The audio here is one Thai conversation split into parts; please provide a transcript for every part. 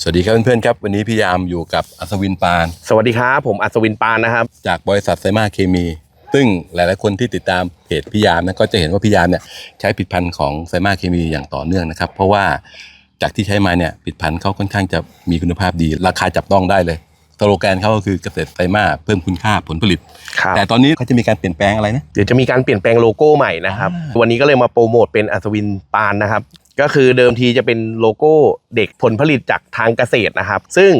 สวัสดีครับเพื่อนๆครับ วันนี้พี่ยามอยู่กับอัศวินปาน สวัสดีครับผมอัศวินปานนะครับ จากบริษัทไซมาเคมี ซึ่งหลายๆคนที่ติดตามเพจพี่ยามนะก็จะเห็นว่าพี่ยามเนี่ยใช้ผลิตภัณฑ์ของไซมาเคมีอย่างต่อเนื่องนะครับ เพราะว่าจากที่ใช้มาเนี่ยผลิตภัณฑ์เขาค่อนข้างจะมีคุณภาพดี ราคาจับต้องได้เลยสโลแกนเขาก็คือเกษตรไซมาเพิ่มคุณค่าผลผลิต ครับ แต่ตอนนี้เขาจะมีการเปลี่ยนแปลงอะไรนะ เดี๋ยวจะมีการเปลี่ยนแปลงโลโก้ใหม่นะครับอ่าวันนี้ก็เลยมาโปรโมทเป็นอัศวินปานนะครับ ก็คือเดิมทีจะเป็นโลโก้เด็กผลผลิตจากทางเกษตรนะครับ ซึ่ง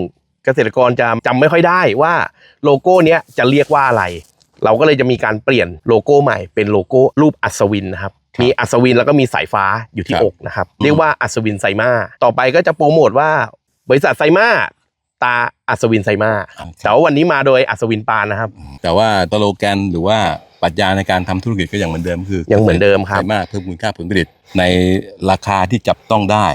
เกษตรกรจะจำไม่ค่อยได้ว่าโลโก้เนี้ยจะเรียกว่าอะไร เราก็เลยจะมีการเปลี่ยนโลโก้ใหม่เป็นโลโก้รูปอัศวินนะครับมีอัศวินแล้วก็มีสายฟ้าอยู่ที่อกนะครับเรียกว่าอัศวินไซมาต่อไปก็จะโปรโมทว่าบริษัทไซมาตาอัศวินไซมาแต่ว่าวันนี้มาโดยอัศวินปานนะครับ แต่ว่าสโลแกนหรือว่า ปรัชญาในการทำธุรกิจก็ยังเหมือนเดิมคือยังเหมือนเดิมครับไซมาเพิ่มคุณค่าผลผลิตในราคาที่จับต้องได้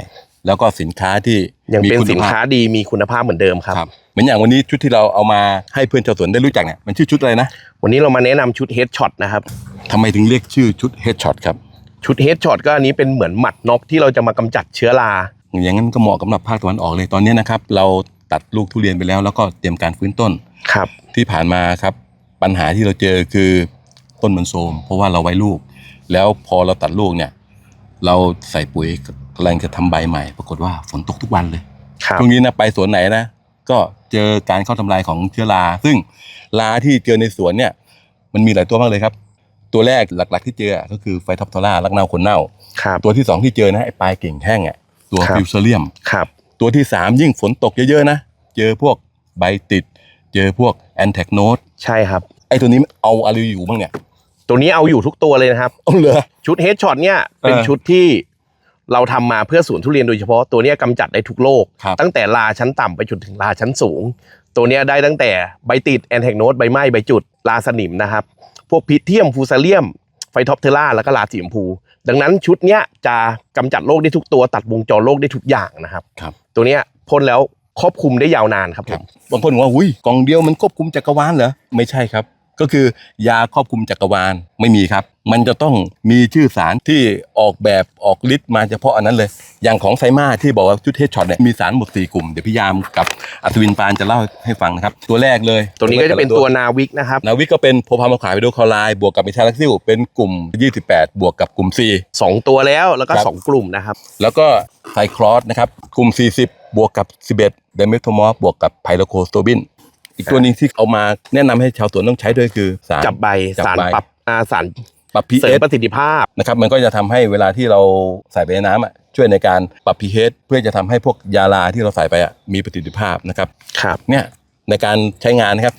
แล้วก็สินค้าที่ยังเป็นมีณสินค้าภพดีมีคุณภาพเหมือนเดิมครับครับเหมือนอย่างวันนี้ชุดที่เราเอามาให้เพื่อนชาวสวนได้รู้จักเนี่ยมันชื่อชุดอะไรนะวันนี้เรามาแนะนำชุดเฮดช็อตนะครับทำไมถึงเรียกชื่อชุด Headshot ครับชุดเฮดช็อตก็อันนี้เป็นเหมือนหมัดนกที่เราจะมากำจัดเชื้อราอย่างนั้นก็เหมาะกับภาคตะวันออกเลยตอนนี้นะครับ เราตัดลูกทุเรียนไปแล้ว แล้วก็เตรียมการฟื้นต้นครับ ที่ผ่านมาครับปัญหาที่เราเจอคือ ต้นมันโทรมเพราะว่าเราไว้ลูก แล้วพอเราตัดลูกเนี่ย เราใส่ปุ๋ยกำลังจะทำใบใหม่ ปรากฏว่าฝนตกทุกวันเลยครับช่วงนี้นะไปสวนไหนนะก็เจอการเข้าทำลายของเชื้อรา ซึ่งราที่เจอในสวนเนี่ย มันมีหลายตัวมากเลยครับ ตัวแรกหลักๆที่เจอก็คือไฟท็อปทอร่ารักเน่าคนเน่าครับตัวที่สองที่เจอนะไอ้ปลายกิ่งแห้งอะตัวครับฟิวเซเลียมครับตัวที่สามยิ่งฝนตกเยอะๆนะ เจอพวกใบติด เจอพวกแอนแทกโนดใช่ครับ ไอ้ตัวนี้เอาอะไรอยู่บ้างเนี่ย ตัวนี้เอาอยู่ทุกตัวเลยนะครับ เอาเหรอ ชุดเฮดช็อตเนี่ยเป็นเออชุดที่เราทำมาเพื่อสวนทุเรียนโดยเฉพาะตัวเนี้ยกำจัดได้ทุกโรคครับตั้งแต่ลาชั้นต่ำไปจนถึงลาชั้นสูง ตัวเนี้ยได้ตั้งแต่ใบติดแอนแทกโนดใบไหม้ใบจุดลาสนิมนะครับ พวกพิษเทียมฟูซาเลียม ไฟท็อปเทอร่าแล้วก็ลาสีชมพู ดังนั้นชุดเนี้ยจะกำจัดโรคได้ทุกตัวตัดวงจรโรคได้ทุกอย่างนะครับครับ ตัวเนี้ยพ่นแล้วครอบคลุมได้ยาวนานครับคผรับมบางคนบอกว่าอุ้ยกล่องเดียวมันควบคุมจักรวาลเหรอไม่ใช่ครับ ก็คือยาครอบคลุมจักรวาลไม่มีครับ มันจะต้องมีชื่อสารที่ออกแบบออกฤทธิ์มาเฉพาะอันนั้นเลย อย่างของไซมาที่บอกว่าชุดเทสช็อตเนี่ยมีสารหมดสี่กลุ่ม เดี๋ยวพี่ยามกับอัศวินปานจะเล่าให้ฟังนะครับ ตัวแรกเลยตัวนี้ก็จะเป็นตัวนาวิกนะครับ นาวิกก็เป็นโพพามาขายไปโดคอไลน์บวกกับมิทาลักซิลเป็นกลุ่ม 28 บวกกับกลุ่ม C สองตัวแล้วแล้วก็ครับสองกลุ่มนะครับ แล้วก็ไซคลอสนะครับกลุ่ม 40 บวกกับ 11เดเมทโมอฟบวกกับไพโลโคสโตบิน อีกตัวหนึงที่เอามาแนะนำให้ชาวสวนต้องใช้ด้วยคือสาร จับใบจับสารใบ ปรับอาสารปรับ เสริม pH ประสิทธิภาพ นะครับมันก็จะทำให้เวลาที่เราใส่ไปในน้ำอะช่วยในการปรับ pH เพื่อจะทำให้พวกยาลาที่เราใส่ไปอะมีประสิทธิภาพนะครับ ครับ เนี่ยในการใช้งานนะครับ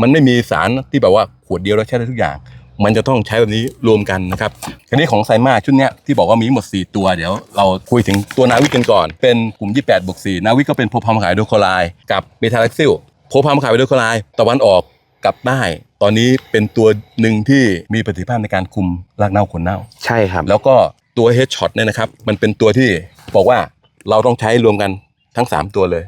มันไม่มีสารที่แบบว่าขวดเดียวแล้วใช้ได้ทุกอย่าง มันจะต้องใช้แบบนี้รวมกันนะครับทีนี้ของไซมาชุดเนี้ยที่บอกว่ามีหมด 4 ตัวเดี๋ยว เราคุยถึงตัวนาวิกกันก่อน เป็นกลุ่ม 28บวก4นาวิกก็เป็นโพพามขายโดโคไลกับเบทาแลกซิล โพพามขายโดโคไลตะวันออกกับใต้ตอนนี้เป็นตัวหนึ่งที่มีประสิทธิภาพในการคุมรากเน่าขนเน่า ใช่ครับ แล้วก็ตัว Headshot เนี่ยนะครับ มันเป็นตัวที่บอกว่าเราต้องใช้รวมกันทั้ง 3 ตัวเลย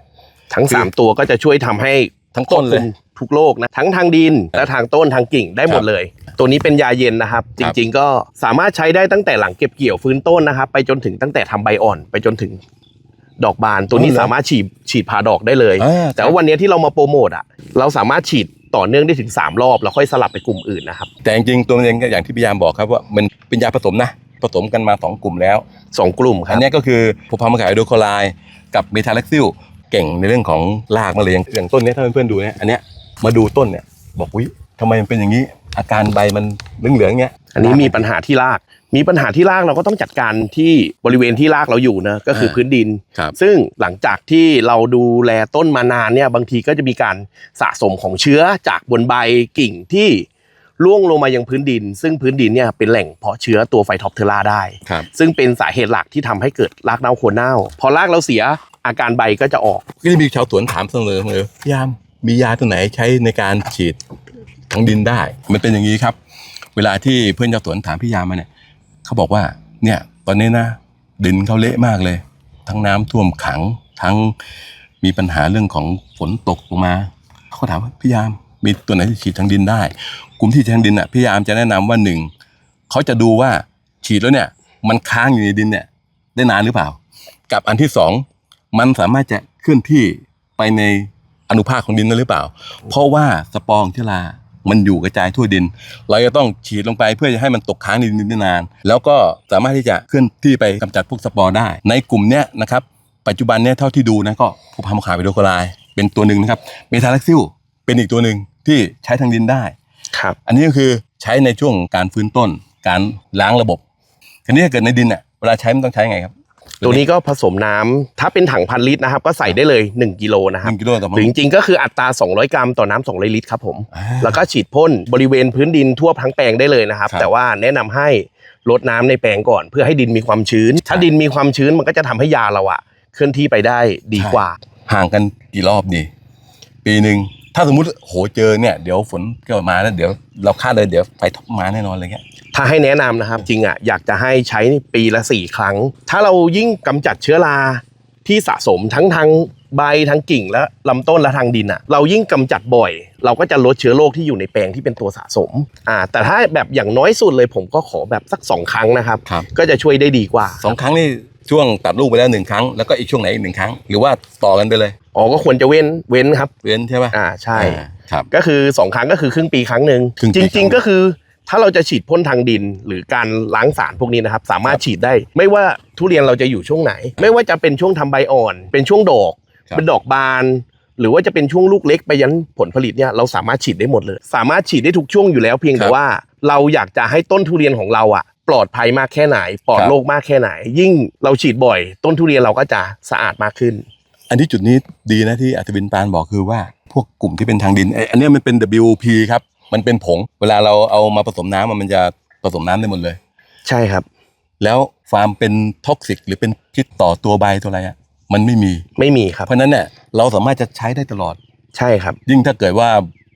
ทั้งคือ3ตัวก็จะช่วยทำให้ทั้งต้นเลยควบคุมทุกโรคนะทั้งทางดินและทางต้นทางกิ่งได้หมดเลย ตัวนี้เป็นยาเย็นนะครับ จริง ๆ ก็สามารถใช้ได้ตั้งแต่หลังเก็บเกี่ยวฟื้นต้นนะครับ ไปจนถึงตั้งแต่ทำใบอ่อน ไปจนถึง ดอกบานตัวนี้อ๋อเหรอสามารถฉีดฉีดผ่าดอกได้เลย อ่า แต่ว่าวันนี้ที่เรามาโปรโมทอะเราสามารถฉีดต่อเนื่องได้ถึง 3 รอบ แล้วค่อยสลับไปกลุ่มอื่นนะครับแต่จริงๆตัวมันเองก็อย่างที่พี่ยามบอกครับว่ามันเป็นยาผสมนะผสมกันมา2กลุ่มแล้ว สองกลุ่มคอัรันบเนี้ยก็คือโพพามขายโดโคไลกับเมทาแลกซิลเก่งในเรื่องของรากมาเลยอย่างอย่างต้นเนี้ยถ้าเพื่อนๆดูเนี่ยอันเนี้ยมาดูต้นเนี่ยบอกวิทำไมมันเป็นอย่างนี้ อาการใบมันเหลืองๆเงี้ยอันนี้มีปัญหาที่ราก มีปัญหาที่รากเราก็ต้องจัดการที่บริเวณที่รากเราอยู่นะก็คือพื้นดิน ครับซึ่งหลังจากที่เราดูแลต้นมานานเนี่ยบางทีก็จะมีการสะสมของเชื้อจากบนใบกิ่งที่ล่วงลงมายังพื้นดิน ซึ่งพื้นดินเนี่ยเป็นแหล่งเพาะเชื้อตัวไฟท็อปเทอร่าได้ ครับ ซึ่งเป็นสาเหตุหลักที่ทำให้เกิดรากเน่าโคนเน่า พอรากเราเสียอาการใบก็จะออก ก็จะมีชาวสวนถามเสมอเลยพี่ยามมียาตัวไหนใช้ในการฉีดทั้งดินได้ มันเป็นอย่างนี้ครับ เวลาที่เพื่อนชาวสวนถามพี่ยามมาเนี่ย เขาบอกว่าเนี่ยตอนนี้นะดินเขาเละมากเลย ทั้งน้ำท่วมขัง ทั้งมีปัญหาเรื่องของฝนตกลงมาเขาถามว่าพี่ยามมีตัวไหนที่ฉีดทางดินได้ กลุ่มที่ฉีดทางดินอะพี่ยามจะแนะนำว่าหนึ่งเขาจะดูว่าฉีดแล้วเนี่ย มันค้างอยู่ในดินเนี่ย ได้นานหรือเปล่า กับอันที่สองมันสามารถจะเคลื่อนที่ไปในอนุภาคของดินนั่นหรือเปล่า เพราะว่าสปอร์ของเชื้อรา มันอยู่กระจายทั่วดิน เราจะต้องฉีดลงไปเพื่อจะให้มันตกค้างในดินได้นาน แล้วก็สามารถที่จะเคลื่อนที่ไปกำจัดพวกสปอร์ได้ ในกลุ่มเนี้ยนะครับปัจจุบันเนี้ยเท่าที่ดูนะก็พวกพามขาไปโดโคไลเป็นตัวหนึ่งนะครับเบทาแลคซิลเป็นอีกตัวหนึ่งที่ใช้ทางดินได้ครับอันนี้ก็คือใช้ในช่วงการฟื้นต้น การล้างระบบทีนี้ถ้าเกิดในดินเนี่ยเวลาใช้มันต้องใช้ไงครับ ตัวนี้ก็ผสมน้ำถ้าเป็นถังพันลิตรนะครับ ก็ใส่ได้เลย 1กิโลนะคหรับนึ่งกิโลต่อหมารือจริงๆก็คืออัตรา 200 กรัมต่อน้ำ200ลิตรครับผมอ่าแล้วก็ฉีดพ่นบริเวณพื้นดินทั่วทั้งแปลงได้เลยนะครับครับแต่ว่าแนะนำให้ลดน้ำในแปลงก่อน เพื่อให้ดินมีความชื้น ถ้าดินมีความชื้นมันก็จะทำให้ยาเราอะเคลื่อนที่ไปได้ดีกว่า ห่างกันกี่รอบดี ปีหนึ่งถ้าสมมุติโหเจอเนี่ยเดี๋ยวฝนก็มาแล้วเดี๋ยวเราคาดเลยเดี๋ยวไฟท็อปมาแน่นอนอะไรเงี้ย ถ้าให้แนะนำนะครับ จริงอะอยากจะให้ใช้ปีละสี่ครั้ง ถ้าเรายิ่งกำจัดเชื้อราที่สะสมทั้งทางใบทั้งกิ่งและลำต้นและทางดินอะเรายิ่งกำจัดบ่อย เราก็จะลดเชื้อโรคที่อยู่ในแปลงที่เป็นตัวสะสมอ่าแต่ถ้าแบบอย่างน้อยสุดเลยผมก็ขอแบบสักสองครั้งนะครับ ครับ ก็จะช่วยได้ดีกว่า สองครั้งนี่ช่วงตัดลูกไปแล้วหนึ่งครั้งแล้วก็อีกช่วงไหนอีกหนึ่งครั้ง หรือว่าต่อกันไปเลยอ๋อก็ควรจะเว้นเว้นครับ เว้นใช่ป่ะอ่าใช่ อ่าครับ ก็คือ 2 ครั้งก็คือครึ่งปีครั้งหนึ่งครึ่งปีจครั้ริง ง ๆ ก็คือ ถ้าเราจะฉีดพ่นทางดิน หรือการล้างสารพวกนี้นะครับ สามารถฉีดได้ ไม่ว่าทุเรียนเราจะอยู่ช่วงไหน ไม่ว่าจะเป็นช่วงทำใบอ่อน เป็นช่วงดอก ครับ เป็นดอกบาน หรือว่าจะเป็นช่วงลูกเล็กไปยันผลผลิตเนี่ยเราสามารถฉีดได้หมดเลย สามารถฉีดได้ทุกช่วงอยู่แล้วเพียงแต่ว่า เราอยากจะให้ต้นทุเรียนของเราอะปลอดภัยมากแค่ไหน ปลอดโรคมากแค่ไหน ยิ่งเราฉีดบ่อย ต้นทุเรียนเราก็จะสะอาดมากขึ้น อันนี้จุดนี้ดีนะที่อัศวินปานบอกคือว่าพวกกลุ่มที่เป็นทางดินไอ้อันเนี้ยมันเป็น WP ครับ มันเป็นผง เวลาเราเอามาผสมน้ำอะมันจะผสมน้ำได้หมดเลย ใช่ครับ แล้วความเป็นท็อกซิกหรือเป็นพิษต่อตัวใบตัวอะไรอะมันไม่มี ไม่มีครับ เพราะฉะนั้นเนี่ยเราสามารถจะใช้ได้ตลอด ใช่ครับยิ่งถ้าเกิดว่า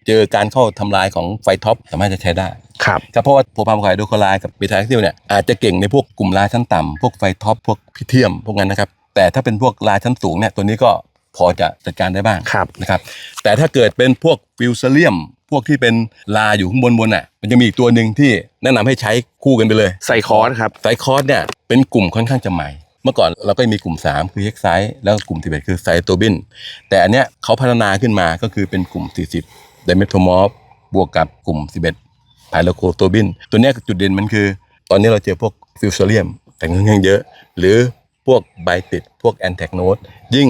เจอการเข้าทำลายของไฟท็อปสามารถจะใช้ได้ครับ ครับเพราะว่าโพพามไคโดโคไลกับเบทาแอคซิลเนี่ยอาจจะเก่งในพวกกลุ่มราชั้นต่ำพวกไฟท็อปพวกพิเทียมพวกนั้นนะครับ แต่ถ้าเป็นพวกราชั้นสูงเนี่ยตัวนี้ก็พอจะจัดการได้บ้างครับ นะครับแต่ถ้าเกิดเป็นพวกฟิวเซเลียม พวกที่เป็นลาอยู่ข้างบนบนอะ มันจะมีอีกตัวหนึ่งที่แนะนำให้ใช้คู่กันไปเลยใส่คอร์สครับ ไซคอร์สเนี่ยเป็นกลุ่มค่อนข้างจะใหม่ เมื่อก่อนเราก็มีกลุ่ม 3 คือเฮกไซแล้วก็กลุ่ม11คือไซโตบิน แต่อันเนี้ยเขาพัฒนาขึ้นมาก็คือเป็นกลุ่ม 40ไดเมทโมอฟบวกกับกลุ่ม 11ไพโลโคโตบิน ตัวเนี้ยจุดเด่นมันคือ ตอนนี้เราเจอพวกฟิวเซเลียมแต่งค่อนข้างเยอะ หรือ พวกไบติดพวกแอนแทกโนดยิ่ง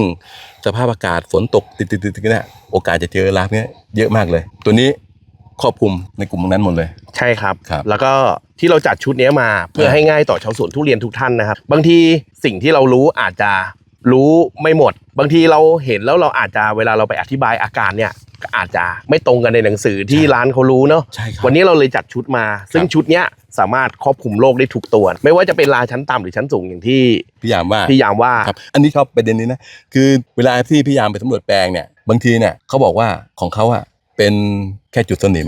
สภาพอากาศฝนตกติดติดติดติดเนี่ยโอกาสจะเจอรากเนี้ยเยอะมากเลย ตัวนี้ครอบคลุมในกลุ่มนั้นหมดเลย ใช่ครับ ครับแล้วก็ที่เราจัดชุดเนี้ยมาเพื่อครับให้ง่ายต่อชาวสวนทุเรียนทุกท่านนะครับ บางทีสิ่งที่เรารู้อาจจะ รู้ไม่หมด บางทีเราเห็นแล้วเราอาจจะเวลาเราไปอธิบายอาการเนี่ยก็อาจจะไม่ตรงกันในหนังสือที่ร้านเขารู้เนาะใช่ครับ วันนี้เราเลยจัดชุดมา ซึ่งชุดเนี้ยสามารถครอบคลุมโรคได้ทุกตัว ไม่ว่าจะเป็นราชั้นต่ำหรือชั้นสูงอย่างที่พี่ยามว่าพี่ยามว่า ครับอันนี้ชอบประเด็นนี้นะคือเวลาที่พี่ยามไปสำรวจแปลงเนี่ยบางทีเนี่ยเขาบอกว่าของเขาอะเป็นแค่จุดสนิม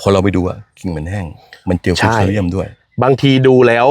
พอเราไปดูอะกิ่งมันแห้ง มันเจอใช่ฟิวเซเลียมด้วย บางทีดูแล้ว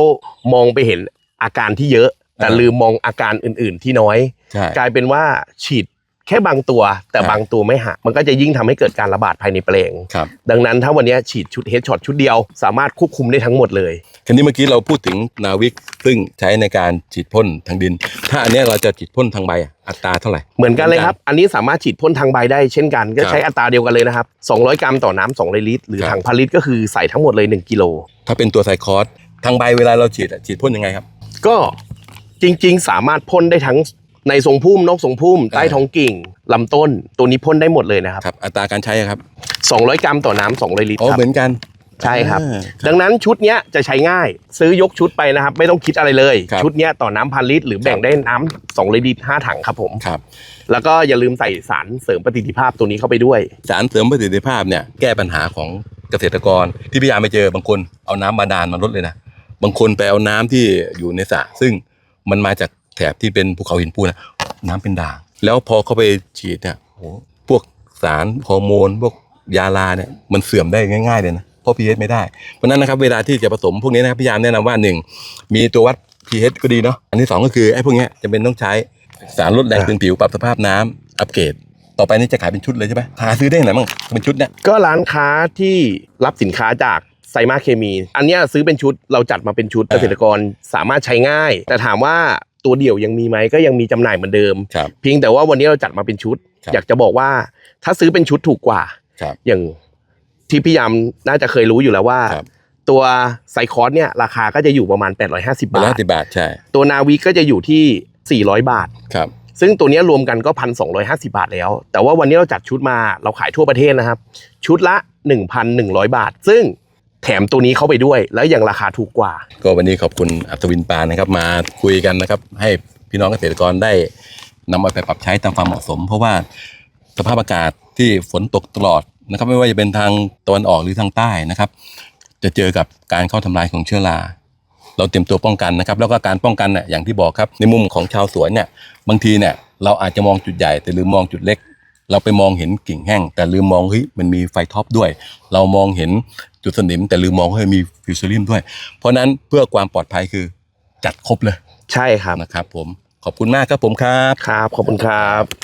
มองไปเห็นอาการที่เยอะ แต่อ่าลืมมองอาการอื่น ๆ ที่น้อย ใช่ กลายเป็นว่าฉีดแค่บางตัว แต่ครับ บางตัวไม่หักมันก็จะยิ่งทำให้เกิดการระบาดภายในแปลง ครับดังนั้นถ้าวันนี้ฉีดชุดเฮดช็อตชุดเดียว สามารถควบคุมได้ทั้งหมดเลยคันนี้เมื่อกี้เราพูดถึงนาวิกซึ่งใช้ในการฉีดพ่นทางดิน ถ้าอันเนี้ยเราจะฉีดพ่นทางใบอะอัตราเท่าไหร่ เหมือนกันเลยครับ อันนี้สามารถฉีดพ่นทางใบได้เช่นกัน ก็ครับใช้อัตราเดียวกันเลยนะครับ 200 กรัมต่อน้ำ2ลิตร หรือครับ ถังพันลิตรก็คือใส่ทั้งหมดเลย 1 กิโล ถ้าเป็นตัวไซคอร์สทางใบเวลาเราฉีดอะฉีดพ่นยังไงครับ ก็ จริง ๆ สามารถพ่นได้ทั้งในทรงพุ่มนอกทรงพุ่มใต้ท้องกิ่งลำต้นตัวนี้พ่นได้หมดเลยนะครับ ครับ อัตราการใช้อะครับ200 กรัมต่อน้ำ2ลิตรอ๋อครับเหมือนกัน ใช่ครับ อ่า ดังนั้นชุดเนี้ยจะใช้ง่าย ซื้อยกชุดไปนะครับ ไม่ต้องคิดอะไรเลย ครับชุดเนี้ยต่อน้ำพันลิตรหรือแบ่งได้น้ำสองลิตรห้าถังครับผม ครับ แล้วก็อย่าลืมใส่สารเสริมประสิทธิภาพตัวนี้เข้าไปด้วย สารเสริมประสิทธิภาพเนี่ยแก้ปัญหาของเกษตรกรที่พี่ยามไปเจอบางคนเอาน้ำบาดาลมาลดเลยนะ บางคนไปเอาน้ำที่อยู่ในสระซึ่ง มันมาจากแถบที่เป็นภูเขาหินปูนนะน้ำเป็นด่าง แล้วพอเขาไปฉีดเนี่ยโอ้โหพวกสารฮอร์โมน พวกยาลาเนี่ยมันเสื่อมได้ง่ายๆเลยนะเพราะ pH ไม่ได้ เพราะฉะนั้นนะครับเวลาที่จะผสมพวกนี้นะครับพี่ยามแนะนำว่าหนึ่งมีตัววัด pH ก็ดีเนาะอันที่สองก็คือไอ้พวกเนี้ยจะเป็นต้องใช้สารลดแรงตึงผิวปรับสภาพน้ำอัปเกรด ต่อไปนี่จะขายเป็นชุดเลยใช่ไหมหาซื้อได้ไหนบ้างเป็นชุดเนี่ย ก็ร้านค้าที่รับสินค้าจาก ไซมาเคมี อันเนี้ยซื้อเป็นชุดเราจัดมาเป็นชุดอ่าเกษตรกรสามารถใช้ง่าย แต่ถามว่าตัวเดี่ยวยังมีไหมก็ยังมีจำหน่ายเหมือนเดิม ครับ เพียงแต่ว่าวันนี้เราจัดมาเป็นชุดครับอยากจะบอกว่าถ้าซื้อเป็นชุดถูกกว่าครับอย่างที่พี่ยามน่าจะเคยรู้อยู่แล้วว่าครับตัวไซคอร์สเนี่ยราคาก็จะอยู่ประมาณ 850เป็นบาร้อยทสิบบาทใช่ตัวนาวิก็จะอยู่ที่ 400 บาทครับซึ่งตัวเนี้ยรวมกันก็พันสองบาทแล้ว แต่ว่าวันนี้เราจัดชุดมาเราขายทั่วประเทศนะครับ ชุดละ 1,100 บาท ซึ่ง แถมตัวนี้เข้าไปด้วย แล้วยังราคาถูกกว่า ก็วันนี้ขอบคุณอัศวินปานนะครับ มาคุยกันนะครับ ให้พี่น้องเกษตรกรได้นำเอาไปปรับใช้ตามความเหมาะสม เพราะว่าสภาพอากาศที่ฝนตกตลอดนะครับ ไม่ว่าจะเป็นทางตะวันออกหรือทางใต้นะครับ จะเจอกับการเข้าทำลายของเชื้อราเราเตรียมตัวป้องกันนะครับ แล้วก็การป้องกันเนี่ยอย่างที่บอกครับในมุมของชาวสวนเนี่ยบางทีเนี่ยเราอาจจะมองจุดใหญ่แต่ลืมมองจุดเล็ก เราไปมองเห็นกิ่งแห้ง แต่ลืมมองเฮ้ยมันมีไฟท็อปด้วย เรามองเห็น จุดสนิม แต่ลืมมองเฮ้ยมีฟิวเซอริมด้วย เพราะฉะนั้นเพื่อความปลอดภัยคือจัดครบเลยใช่ครับนะครับผมขอบคุณมากครับผมครับ ครับ ขอบคุณครับ